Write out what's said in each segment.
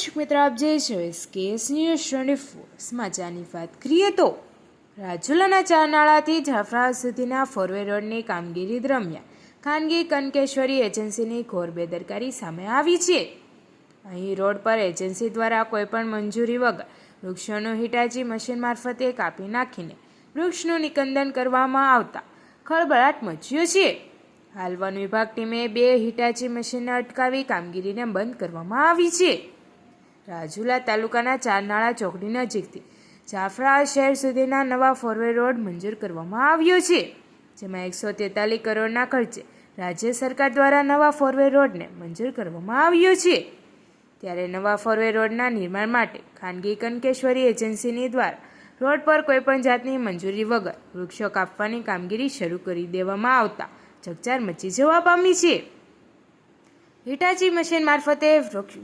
દર્શક મિત્ર, આપ જે છો એસકેએસ ન્યૂઝ ટ્વેન્ટી ફોર સમાચારની વાત કરીએ તો, રાજુલાના ચાર નાળાથી જાફરા સુધીના ફોરવે રોડની કામગીરી દરમિયાન ખાનગી કનકેશ્વરી એજન્સીની ઘોર બેદરકારી સામે આવી છે. અહીં રોડ પર એજન્સી દ્વારા કોઈપણ મંજૂરી વગર વૃક્ષોનું હિટાચી મશીન મારફતે કાપી નાખીને વૃક્ષનું નિકંદન કરવામાં આવતા ખળબળાટ મચ્યો છે. હાલ વન વિભાગ ટીમે બે હિટાચી મશીનને અટકાવી કામગીરીને બંધ કરવામાં આવી છે. રાજુલા તાલુકાના ચારનાળા ચોકડી નજીકથી જાફરા શહેર સુધીના નવા ફોરવે રોડ મંજૂર કરવામાં આવ્યો છે, જેમાં એકસો તેતાલીસ કરોડના ખર્ચે રાજ્ય સરકાર દ્વારા નવા ફોરવે રોડને મંજૂર કરવામાં આવ્યો છે. ત્યારે નવા ફોરવે રોડના નિર્માણ માટે ખાનગી કનકેશ્વરી એજન્સીની દ્વારા રોડ પર કોઈપણ જાતની મંજૂરી વગર વૃક્ષો કાપવાની કામગીરી શરૂ કરી દેવામાં આવતા ચકચાર મચી જવા પામી છે. હિટાચી મશીન મારફતે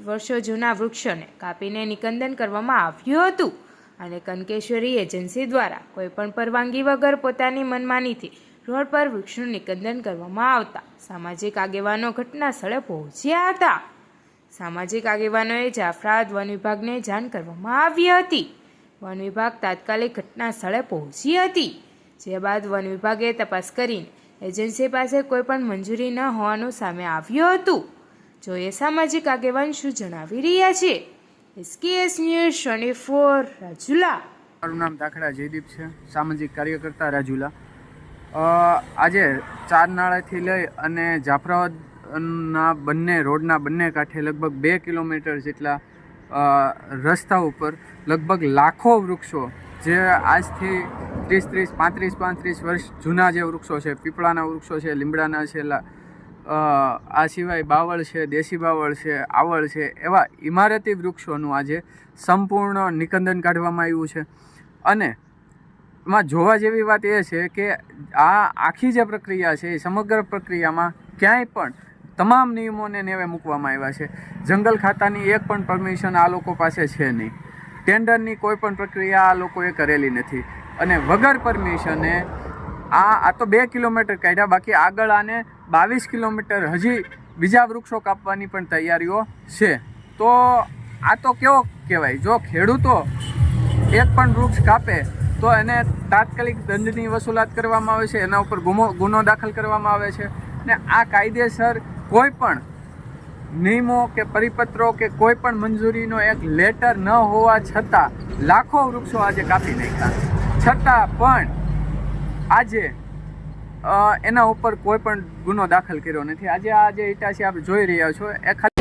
વર્ષો જૂના વૃક્ષોને કાપીને નિકંદન કરવામાં આવ્યું હતું. અને કનકેશ્વરી એજન્સી દ્વારા કોઈપણ પરવાનગી વગર પોતાની મનમાનીથી રોડ પર વૃક્ષનું નિકંદન કરવામાં આવતા સામાજિક આગેવાનો ઘટના સ્થળે પહોંચ્યા હતા. સામાજિક આગેવાનોએ જાફરાદ વન વિભાગને જાણ કરવામાં આવી હતી. વન વિભાગ તાત્કાલિક ઘટના સ્થળે પહોંચી હતી. જે બાદ વન વિભાગે તપાસ કરીને એજન્સી પાસે કોઈપણ મંજૂરી ન હોવાનું સામે આવ્યું હતું. જોઈએ સામાજિક આગેવાન શું જણાવી રહ્યા છે? SKS news twenty four Rajula. મારું નામ દાખલા જયદીપ છે. સામાજિક કાર્યકર્તા રાજુલા. આજે ચાર નાળાથી લઈ અને જાફરાબાદના બંને, રોડના બંને કાંઠે લગભગ બે કિલોમીટર જેટલા રસ્તા ઉપર લગભગ લાખો વૃક્ષો, જે આજથી ત્રીસ ત્રીસ, પાંત્રીસ પાંત્રીસ વર્ષ જૂના જે વૃક્ષો છે, પીપળાના વૃક્ષો છે, લીમડાના છે આ સિવાય બાવળ છે, દેશી બાવળ છે, આવળ છે, એવા ઇમારતી વૃક્ષોનું આજે સંપૂર્ણ નિકંદન કાઢવામાં આવ્યું છે. અને એમાં જોવા જેવી વાત એ છે કે આ આખી જે પ્રક્રિયા છે, એ સમગ્ર પ્રક્રિયામાં ક્યાંય પણ તમામ નિયમોને નેવે મૂકવામાં આવ્યા છે. જંગલ ખાતાની એક પણ પરમિશન આ લોકો પાસે છે નહીં. ટેન્ડરની કોઈ પણ પ્રક્રિયા આ લોકોએ કરેલી નથી. અને વગર પરમિશને આ આ તો બે કિલોમીટર કાઢ્યા. બાકી આગળ આને બાવીસ કિલોમીટર હજી બીજા વૃક્ષો કાપવાની પણ તૈયારીઓ છે. તો આ તો કેવો કહેવાય? જો ખેડૂતો એક પણ વૃક્ષ કાપે, તો એને તાત્કાલિક દંડની વસૂલાત કરવામાં આવે છે, એના ઉપર ગુમો ગુનો દાખલ કરવામાં આવે છે. ને આ કાયદેસર કોઈ પણ નિયમો કે પરિપત્રો કે કોઈ પણ મંજૂરીનો એક લેટર ન હોવા છતાં લાખો વૃક્ષો આજે કાપી નાખ્યા. છતાં પણ આજે એના ઉપર કોઈ પણ ગુનો દાખલ કર્યો નથી. આજે આ જે ઇટાસી આપ જોઈ રહ્યા છો, એ ખાલી